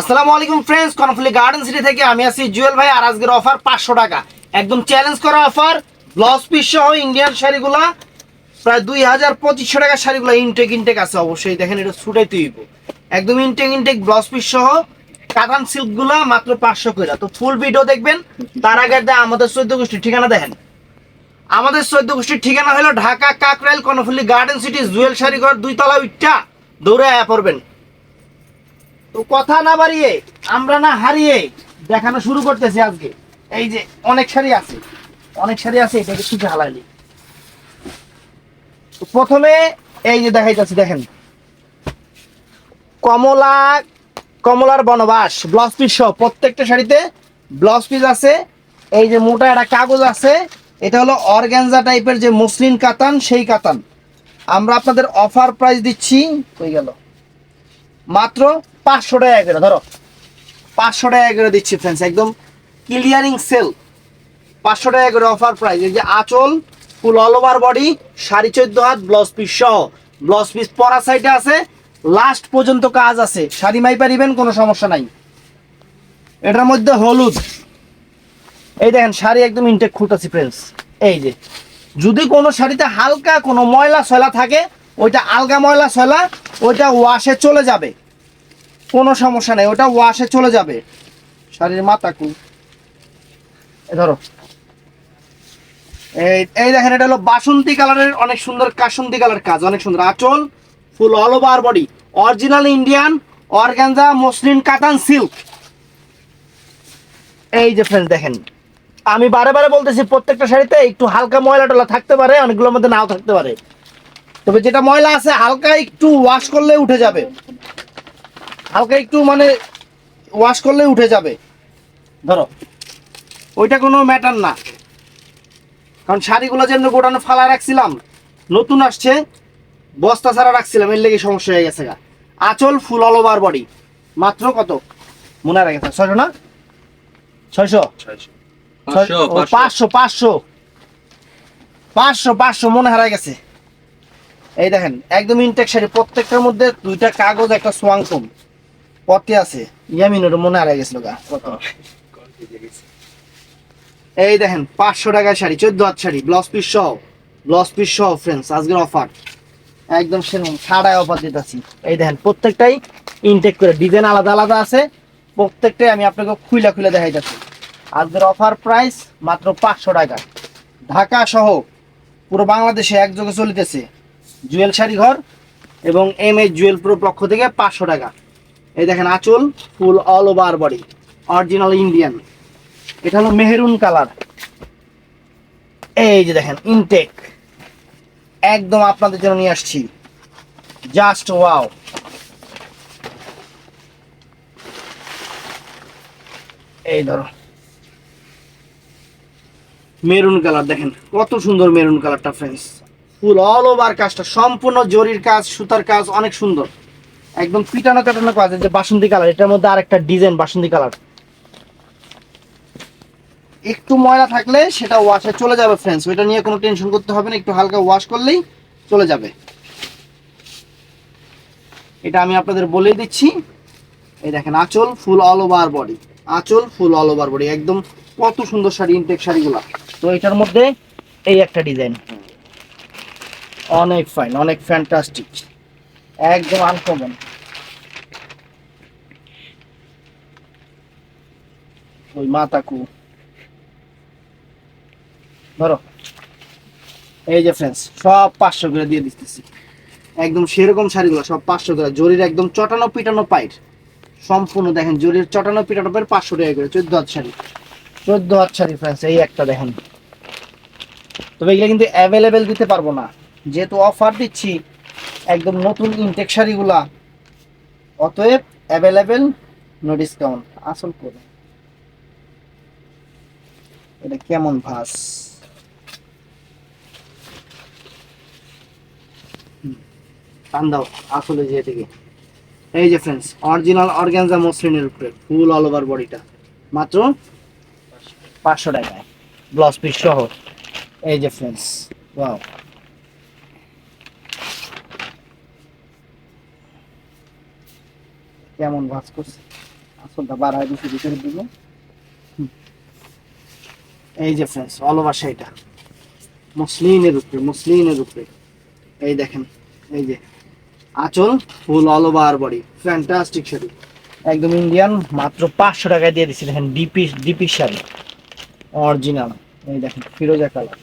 আসসালামু আলাইকুম friends কনফুলি garden city থেকে আমি আছি জুয়েল ভাই আর আজকের অফার পাঁচশো টাকা। একদম চ্যালেঞ্জ করা অফার ব্লাউজ পিস সহ ইন্ডিয়ান শাড়িগুলা, প্রায় দুই হাজার পঁচিশশো টাকার শাড়িগুলো ইনটেক ইনটেক আছে, অবশ্যই দেখেন এটা ছুটাই তুইব একদম ইনটেক ইনটেক ব্লাউজ পিস সহ কাতান সিল্কগুলা মাত্র পাঁচশো করে তো ফুল ভিডিও দেখবেন, তার আগে আমাদের চোদ্দ গোষ্ঠীর ঠিকানা দেখেন। আমাদের চোদ্দ গোষ্ঠীর ঠিকানা হলো ঢাকা কাকরাইল কর্ণফুলি গার্ডেন সিটি জুয়েল শাড়িঘর দুই তলা উইটটা দৌড়ে আয়া পড়বেন। তো কথা না বাড়িয়ে, আমরা না হারিয়ে দেখানো শুরু করতেছি আজকে। এই যে অনেক শাড়ি আছে, অনেক শাড়ি আছে, এটাকে শুধু হালালি প্রথমে এই যে দেখাইতেছি, দেখেন। কমলা, কমলার বনবাস, ব্লাউজ পিস সহ প্রত্যেকটা শাড়িতে ব্লাউজ পিস আছে। এই যে মোটা একটা কাগজ আছে, এটা হলো অর্গ্যানজা টাইপের যে মসলিন কাতান, সেই কাতান। আমরা আপনাদের অফার প্রাইস দিচ্ছি হয়ে গেল? মাত্র পাঁচশো টাকা করে, ধরো। পাঁচশো টাকা করে দিচ্ছি ফ্রেন্ডস একদম ক্লিয়ারিং সেল পাঁচশো টাকা করে অফার প্রাইস এই যে আঁচল ফুল অল ওভার বডি সাড়ে চোদ্দ হাত ব্লাউজ পিস সহ। ব্লাউজ পিস পরা সাইডে আছে লাস্ট পর্যন্ত কাজ আছে। শাড়ি মাই পারিবেন কোনো সমস্যা নাই। এটার মধ্যে হলুদ। এই দেখেন, শাড়ি একদম ইনটেক খুঁটাছি ফ্রেন্ডস এই যে, যদি কোনো শাড়িতে হালকা কোনো ময়লা সয়লা থাকে, ওইটা আলগা ময়লা সয়লা ওইটা ওয়াশে চলে যাবে। কোনো সমস্যা নেই, ওটা ওয়াশে চলে যাবে। শাড়ির মাথা কু ধরো। এই এই দেখেন, এটা হলো বাসন্তী কালারের অনেক সুন্দর, কাসন্তী কালার কাজ, অনেক সুন্দর। আঁচল full all over body original Indian organza muslin কাতান সিল্ক এই যে ফ্রেন্ড দেখেন। আমি বারে বারে বলতেছি, প্রত্যেকটা শাড়িতে একটু হালকা ময়লা টলা থাকতে পারে, অনেকগুলোর মধ্যে নাও থাকতে পারে। তবে যেটা ময়লা আছে, হালকা একটু ওয়াশ করলে উঠে যাবে। হালকা একটু মানে ওয়াশ করলে উঠে যাবে। ধরো ওইটা কোনো ম্যাটার না। কারণ শাড়িগুলো যেমন গোটানো ফালা রাখছিলাম নতুন আসছে বস্তা ছাড়া রাখছিলাম এর লেগে সমস্যা হয়ে গেছে গা। আঁচল ফুল অল ওভার বডি মাত্র কত? মনে রেখেছে ছয়শো না? ছয়শো? পাঁচশো, পাঁচশো। পাঁচশো পাঁচশো। মনে হারাই গেছে। এই দেখেন একদম ইনটেক শাড়ি প্রত্যেকটার মধ্যে দুইটা কাগজ একটা সোয়াং কম পথে আছে। ইয়ামিন ওটা মনে হারাই গেছিল গা এই দেখেন, পাঁচশো টাকার শাড়ি, চোদ্দ হাত শাড়ি ব্লাউজ পিস সহ ব্লাউজ পিস সহ ফ্রেন্ডস আজকের অফার একদম সেরকম ছাড়াই অফার দিতেছি। এই দেখেন, প্রত্যেকটাই ইনটেক করে ডিজাইন আলাদা আলাদা আছে, প্রত্যেকটাই আমি আপনাকে খুইলা খুলে দেখাইতেছি। আজকের অফার প্রাইস মাত্র পাঁচশো টাকা। ঢাকা সহ পুরো বাংলাদেশে একযোগে চলিতেছে। জুয়েল শাড়ি ঘর এবং এম এইচ জুয়েল প্রো পক্ষ থেকে পাঁচশো টাকা। এই দেখেন আঁচল full all over body original Indian এটা হলো মেহেরুন কালার। এই যে দেখেন ইনটেক একদম আপনাদের জন্য নিয়ে আসছি। জাস্ট ওয়াও এই ধরো। মেরুন কালার দেখেন, কত সুন্দর মেরুন কালারটা ফ্রেন্ডস ফুল অল ওভার কাজটা, সম্পূর্ণ জরির কাজ, সুতার কাজ, অনেক সুন্দর। একদম পিটানো কাটানো কাজ যে বাসন্তী কালার, এটার মধ্যে আরেকটা ডিজাইন বাসন্তী কালার। একটু ময়লা থাকলে সেটা ওয়াশে চলে যাবে ফ্রেন্ডস ওইটা নিয়ে কোনো টেনশন করতে হবে না, একটু হালকা ওয়াশ করলেই চলে যাবে। এটা আমি আপনাদের বলে দিচ্ছি। এই দেখেন, আঁচল ফুল অল ওভার বডি আঁচল ফুল অল ওভার বডি একদম কত সুন্দর শাড়ি ইনটেক শাড়িগুলো। তো এটার মধ্যে এই একটা ডিজাইন। অনেক ফাইন অনেক ফ্যান্টাস্টিক একদম আনকমন ওই মাতাকু। ধরো। এই যে ফ্রেন্ডস সব পাঁচশো করে দিয়ে দিতেছি। একদম সেরকম শাড়িগুলো, সব পাঁচশো করে। জরির একদম চটানো পিটানো পাইট সম্পূর্ণ দেখেন, জরির চটানো পিটানো পাইট পাঁচশো টাকা করে, চোদ্দ হাত শাড়ি। চোদ্দ হাত শাড়ি ফ্রেন্ডস এই একটা দেখেন। তবে এগুলো কিন্তু অ্যাভেলেবেল দিতে পারব না। যেহেতু অফার দিচ্ছি, একদম নতুন ইনটেক শাড়িগুলা, অতএব অ্যাভেলেবেল নো ডিসকাউন্ট আসল করে এটা কেমন ভাস? টান দাও আসলে যে থেকে এই যে ফ্রেন্ডস অরিজিনাল অর্গানজা মসলিনের উপরে, ফুল অল ওভার বডিটা মাত্র পাঁচশো টাকায়। ব্লাউজ পিস সহ। এই যে ফ্রেন্ডস ওয়াও কেমন ভাজ করছে? আসলটা বাড়ায় দিচ্ছি ভিতরের দিকে। এই যে ফ্রেন্ডস অল ওভার শাড়িটা মুসলিনের উপরে মুসলিনের উপরে। এই দেখেন, এই যে আঁচল full all over body fantastic sari. একদম ইন্ডিয়ান মাত্র পাঁচশো টাকায় দিয়ে দিচ্ছি দেখেন ডিপি ডিপি শাড়ি। অরিজিনাল এই দেখেন, ফিরোজা কালার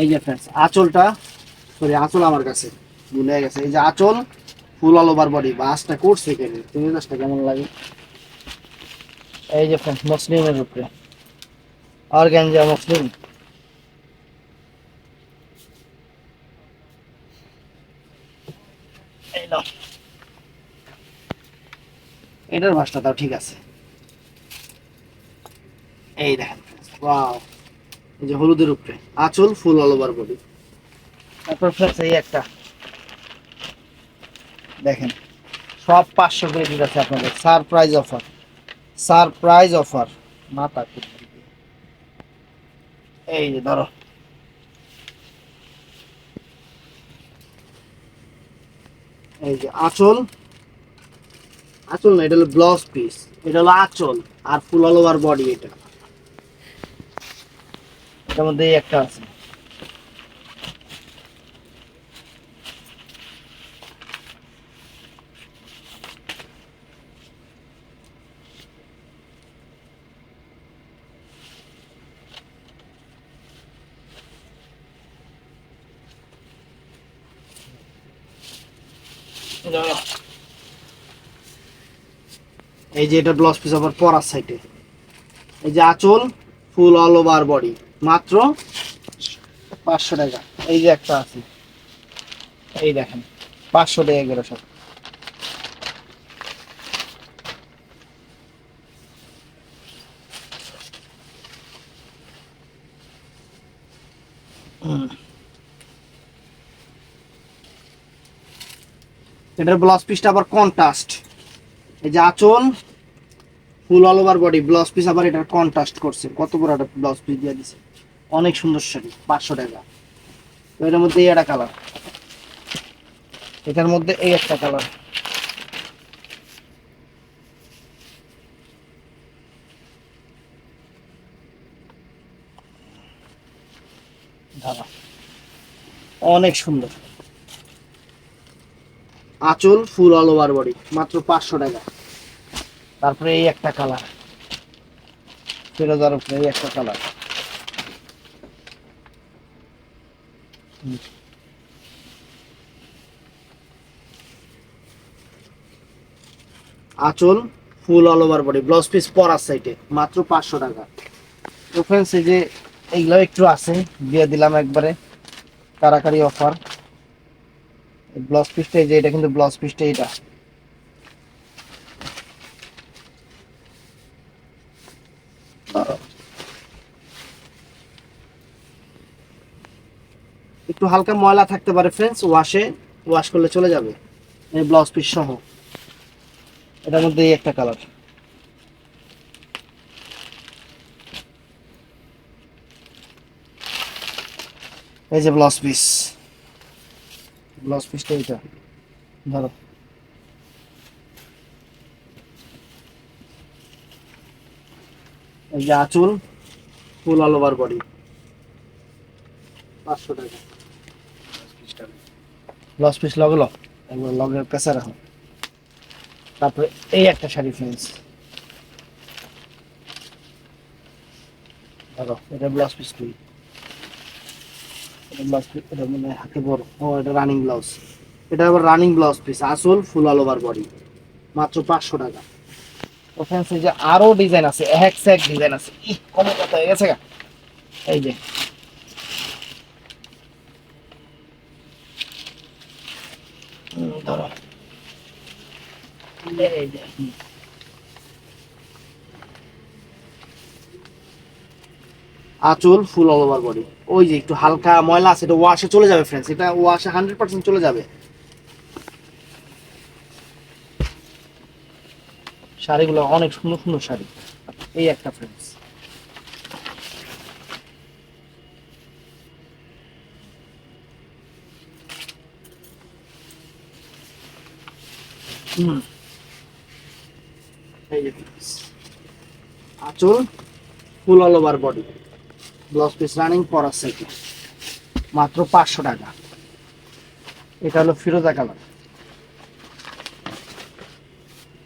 এই যে ফ্রেন্ডস আঁচলটা সরি আঁচল আমার কাছে, ভুলে গেছে। এই যে আঁচল, ফুল অল ওভার বডি বাসটা করছে কেন তুমি বাসটা কেমন লাগে? এই যে ফ্রেন্ডস মুসলিমের উপরে। অর্গ্যানজা মুসলিম এটার ভাষটা তাও ঠিক আছে। এই দেখেন ওয়াও এই যে হলুদের উপরে। আঁচল ফুল অল ওভার বডি তারপর ফ্রেন্ডস এই একটা। দেখেন সব পাঁচশো করে দিতে আছে আপনাদের। সারপ্রাইজ অফার সারপ্রাইজ অফার মাথা। এই যে ধরো। এই যে আঁচল। আঁচল না এটা হলো ব্লাউজ পিস এটা হলো আঁচল আর ফুল অল ওভার বডি এটা। এটার মধ্যে একটা আছে। এই যে এটা ব্লাউজ পিস আবার পরার সাইডে এই যে আঁচল ফুল অল ওভার বডি। মাত্র পাঁচশো টাকা। এই যে একটা আছে। এই দেখেন, পাঁচশো টাকা গেল সব। এটার ব্লাউজ পিসটা আবার কন্ট্রাস্ট এই যে আঁচল full all over body blouse piece আবার এটার কন্ট্রাস্ট করছে। কত বড় একটা ব্লাউজ পিস দিয়ে দিছে। অনেক সুন্দর শাড়ি, পাঁচশো টাকা। তো এটার মধ্যে এই একটা কালার এটার মধ্যে এই একটা কালার অনেক সুন্দর। আঁচল ফুল অল ওভার বডি মাত্র পাঁচশো টাকা। তারপরে এই একটা কালার ফিরোজার উপরে এই একটা কালার আঁচল full all over body blouse piece পরার সাইডে মাত্র পাঁচশো টাকা। তো ফ্রেন্ডস এই যে এইগুলো একটু আছে, দিয়ে দিলাম একবারে কারাকারি অফার ব্লাউজ পিসটা এই যে, এটা কিন্তু ব্লাউজ পিসটা এটা একটু হালকা ময়লা থাকতে পারে ফ্রেন্ডস ওয়াশে ওয়াশ করলে চলে যাবে। এই ব্লাউজ পিস সহ। এটার মধ্যে এই একটা কালার এই যে ব্লাউজ পিস ব্লাউজ পিসটা এটা ধরো। এই যে আঁচল ফুল অল ওভার বডি পাঁচশো টাকা। ব্লাউজ পিস লগলো একবার লগের পেঁচা রাখো তারপরে এই একটা শাড়ি ফ্রেন্ডস ধরো এটা ব্লাউজ পিস তুই এটা মানে হাতে বড়। ও, এটা রানিং ব্লাউজ এটা আবার রানিং ব্লাউজ পিস আসল ফুল অল ওভার বডি মাত্র পাঁচশো টাকা। তো ফ্রেন্ডস এই যে আরও ডিজাইন আছে, এক সে এক ডিজাইন আছে। ই কমে কথা হয়ে গেছে এই যে এই যে আঁচল ফুল অল ওভার বডি ওই যে একটু হালকা ময়লা আছে, এটা ওয়াশে চলে যাবে ফ্রেন্ডস এটা ওয়াশে হান্ড্রেড পার্সেন্ট চলে যাবে। শাড়িগুলো অনেক সুন্দর সুন্দর শাড়ি। এই একটা ফ্রেন্ডস হুম। আঁচল, full all over body blouse piece running পরার সাইকেল মাত্র পাঁচশো টাকা। এটা হলো ফিরোজা কালার।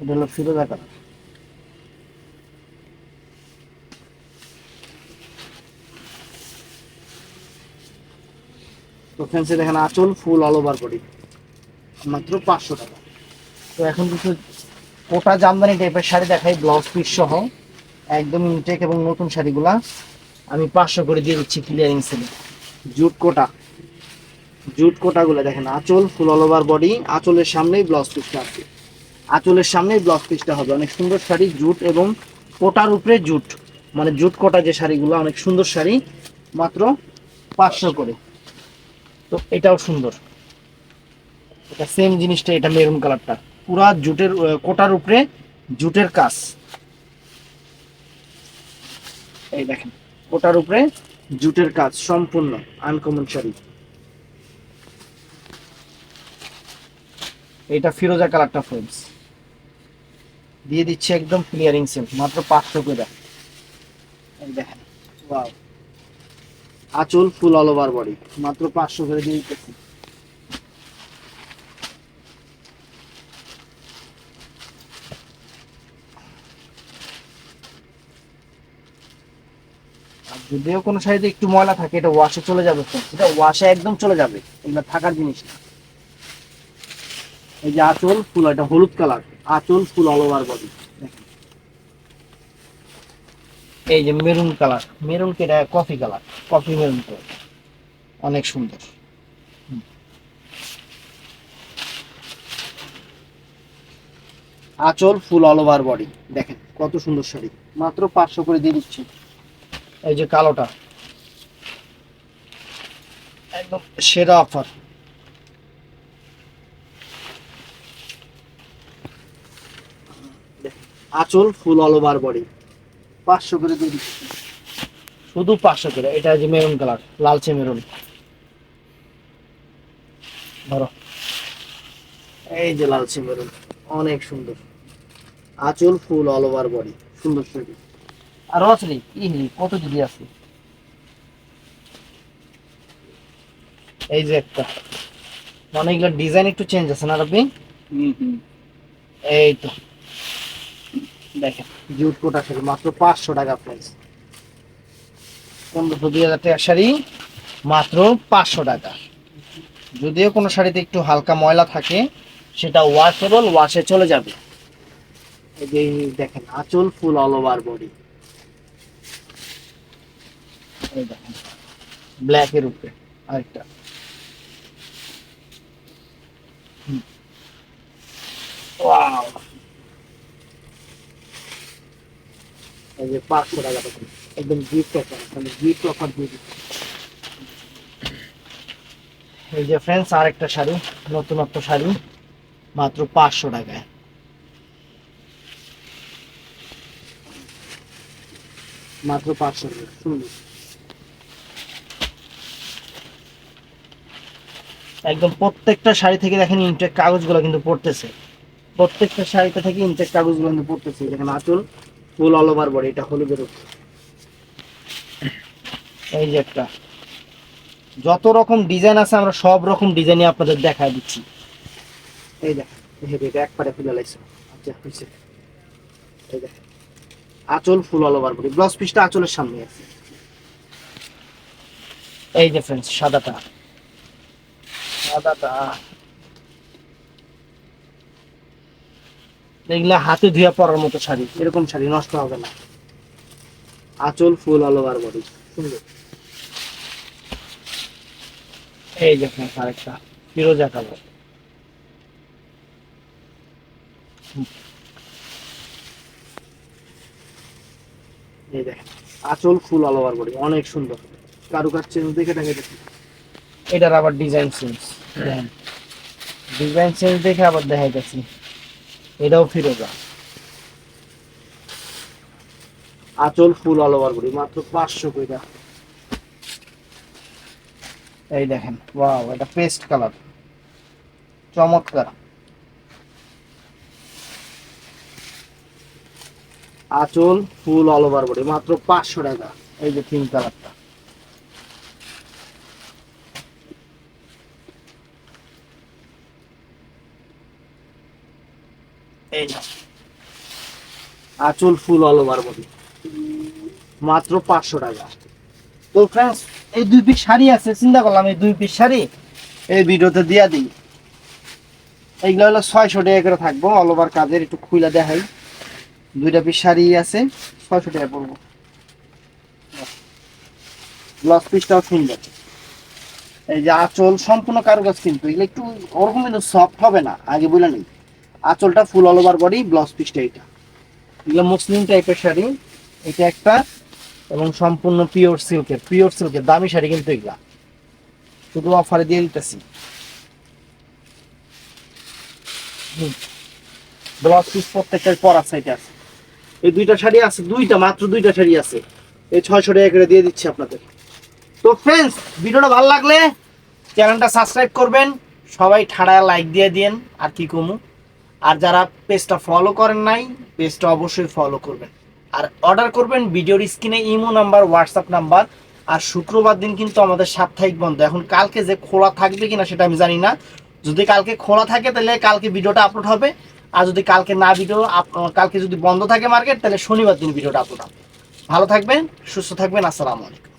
এটা হলো ফিরোজা কালার। তো ফ্যান্সি দেখেন, আঁচল, ফুল অল ওভার বডি মাত্র পাঁচশো টাকা। তো এখন কিছু কোটা জামদানি টাইপের শাড়ি দেখাই ব্লাউজ পিস সহ। একদম ইনটেক এবং নতুন শাড়িগুলা। আমি পাঁচশো করে দিয়ে দিচ্ছি ক্লিয়ারিং সেলে জুট কোটা। জুট কোটাগুলো দেখেন, আঁচল ফুল অল ওভার বডি আঁচলের সামনেই ব্লাউজ পিসটা আছে। আঁচলের সামনেই ব্লাউজ পিসটা হবে। অনেক সুন্দর শাড়ি, জুট এবং কোটার উপরে জুট। মানে জুট কোটা যে শাড়িগুলো, অনেক সুন্দর শাড়ি, মাত্র পাঁচশো করে। তো এটাও সুন্দর। এটা সেম জিনিসটা, এটা মেরুন কালারটা পুরা জুটের কোটার উপরে জুটের কাজ। এই দেখেন, কোটার উপরে জুটের কাজ, সম্পূর্ণ আনকমন শাড়ি। এটা ফিরোজা কালারটা ফ্রেন্ডস দিয়ে দিচ্ছে একদম ক্লিয়ারিং সেল মাত্র পাঁচশো করে। দেখেন আঁচল ফুল অল ওভার বডি মাত্র পাঁচশো করে দিয়ে দিতেছি। যদিও কোনো শাড়িতে একটু ময়লা থাকে, এটা ওয়াশে চলে যাবে এটা ওয়াশে একদম চলে যাবে, এগুলো থাকার জিনিস না। এই যে আঁচল, ফুল, এটা হলুদ কালার। আঁচল, ফুল অল ওভার বডি এই যে মেরুন কালার, মেরুন এটা coffee colour? Coffee maroon colour. অনেক সুন্দর। আঁচল, ফুল অল ওভার বডি দেখেন কত সুন্দর শাড়ি। মাত্র পাঁচশো করে দিয়ে দিচ্ছি। এই যে কালোটা। একদম সেরা অফার আঁচল ফুল অল ওভার বডি পাঁচশো করে দিয়ে দিচ্ছি। শুধু পাঁচশো করে, এটা যে মেরুন কালার লালচে মেরুন ধরো। এই যে লালচে মেরুন অনেক সুন্দর। আঁচল ফুল অল ওভার বডি সুন্দর শাড়ি। আর আসলে ইহি কত দিদি আছে। এই যে একটা। মানে এগুলো ডিজাইন একটু চেঞ্জ আছে না রবি? এই তো। দেখেন জুট কোটা শাড়ি মাত্র পাঁচশো টাকা প্রাইস পনেরোশো দুই হাজার টাকার শাড়ি মাত্র পাঁচশো টাকা। যদিও কোনো শাড়িতে একটু হালকা ময়লা থাকে সেটা ওয়াশেবল ওয়াশে চলে যাবে। এই যে দেখেন আঁচল ফুল অল ওভার বডি এই দেখেন উপরে, আরেকটা। যে অফার মানে ফ্রেন্ডস আরেকটা শাড়ি, নতুনত্ব শাড়ি, মাত্র পাঁচশো টাকায়। মাত্র পাঁচশো টাকা, সুন্দর। একদম প্রত্যেকটা শাড়ি থেকে দেখেন ইনটেক কাগজগুলো কিন্তু পড়তেছে। প্রত্যেকটা শাড়িতে থেকে ইনটেক কাগজগুলো কিন্তু পড়তেছে। দেখেন আঁচল ফুল অল ওভার বডি এটা হলুদের উপর। এই যে একটা। যত রকম ডিজাইন আছে, আমরা সব রকম ডিজাইনই আপনাদের দেখায় দিচ্ছি। এই দেখ একবারে ফুলে লাগছে আচ্ছা হয়েছে এই দেখ আঁচল full all over body blouse পিসটা আঁচলের সামনে আছে। এই যে ফ্রেন্ডস সাদাটা। সাদাটা হাতে ধুয়ে পরার মতো শাড়ি, এরকম শাড়ি নষ্ট হবে না। আঁচল ফুল অল ওভার বডি সুন্দর। এই দেখুন আরেকটা ফিরোজা কালার। এই দেখেন, আঁচল ফুল অল ওভার বডি অনেক সুন্দর। কারুকার চেঞ্জ দেখে দেখে দেখুন এটার আবার ডিজাইন চেঞ্জ ডিজাইন চেঞ্জ দেখে আবার দেখাইতেছি। এটাও ফিরোজা আঁচল ফুল অল ওভার বডি মাত্র পাঁচশো কইটা এই দেখেন ওয়াও এটা পেস্ট কালার চমৎকার। আঁচল ফুল অল ওভার বডি মাত্র পাঁচশো টাকা। এই যে পিঙ্ক কালারটা আঁচল ফুল অল ওভার বডি মাত্র পাঁচশো টাকা। তো ফ্রেন্ডস এই দুই পিস শাড়ি আছে, চিন্তা করলাম এই দুই পিস শাড়ি এই ভিডিওতে দিয়া দিই। এইগুলো হলো ছয়শো টাকা করে থাকব অল ওভার কাজের একটু খুইলা দেখাই। দুইটা পিস শাড়ি আছে, ছয়শো টাকা পড়ব। ব্লাউজ পিসটাও সুন্দর। এই যে আঁচল, সম্পূর্ণ কারুকাজ কিন্তু, এগুলো একটু, ওরকম কিন্তু সফট হবে না, আগে বলে নেই। আঁচলটা full all over body blouse পিসটা এটা এগুলো মুসলিম টাইপের শাড়ি, এটা একটা, এবং সম্পূর্ণ পিওর সিল্কের পিওর সিল্কের দামি শাড়ি কিন্তু এগুলা। শুধু অফারে দিয়ে দিতেছি। ব্লাউজ পিস প্রত্যেকটার পরা সাইডে আছে। এই দুইটা শাড়ি আছে, দুইটা, মাত্র দুইটা শাড়ি আছে। এই ছয়শো টাকা করে দিয়ে দিচ্ছি আপনাদের। তো ফ্রেন্ডস ভিডিওটা ভালো লাগলে চ্যানেলটা সাবস্ক্রাইব করবেন, সবাই ঠাড়ায় লাইক দিয়ে দিন আর কি কমু? আর যারা পেজটা ফলো করেন নাই, পেজটা অবশ্যই ফলো করবেন। আর অর্ডার করবেন ভিডিওর স্ক্রিনে ইমো নাম্বার হোয়াটসঅ্যাপ নাম্বার। আর শুক্রবার দিন কিন্তু আমাদের সাপ্তাহিক বন্ধ। এখন কালকে যে খোলা থাকবে কিনা সেটা আমি জানি না। যদি কালকে খোলা থাকে তাহলে কালকে ভিডিওটা আপলোড হবে। আর যদি কালকে না ভিডিও কালকে যদি বন্ধ থাকে মার্কেট তাহলে শনিবার দিন ভিডিওটা আপলোড হবে। ভালো থাকবেন, সুস্থ থাকবেন, আসসালামু আলাইকুম।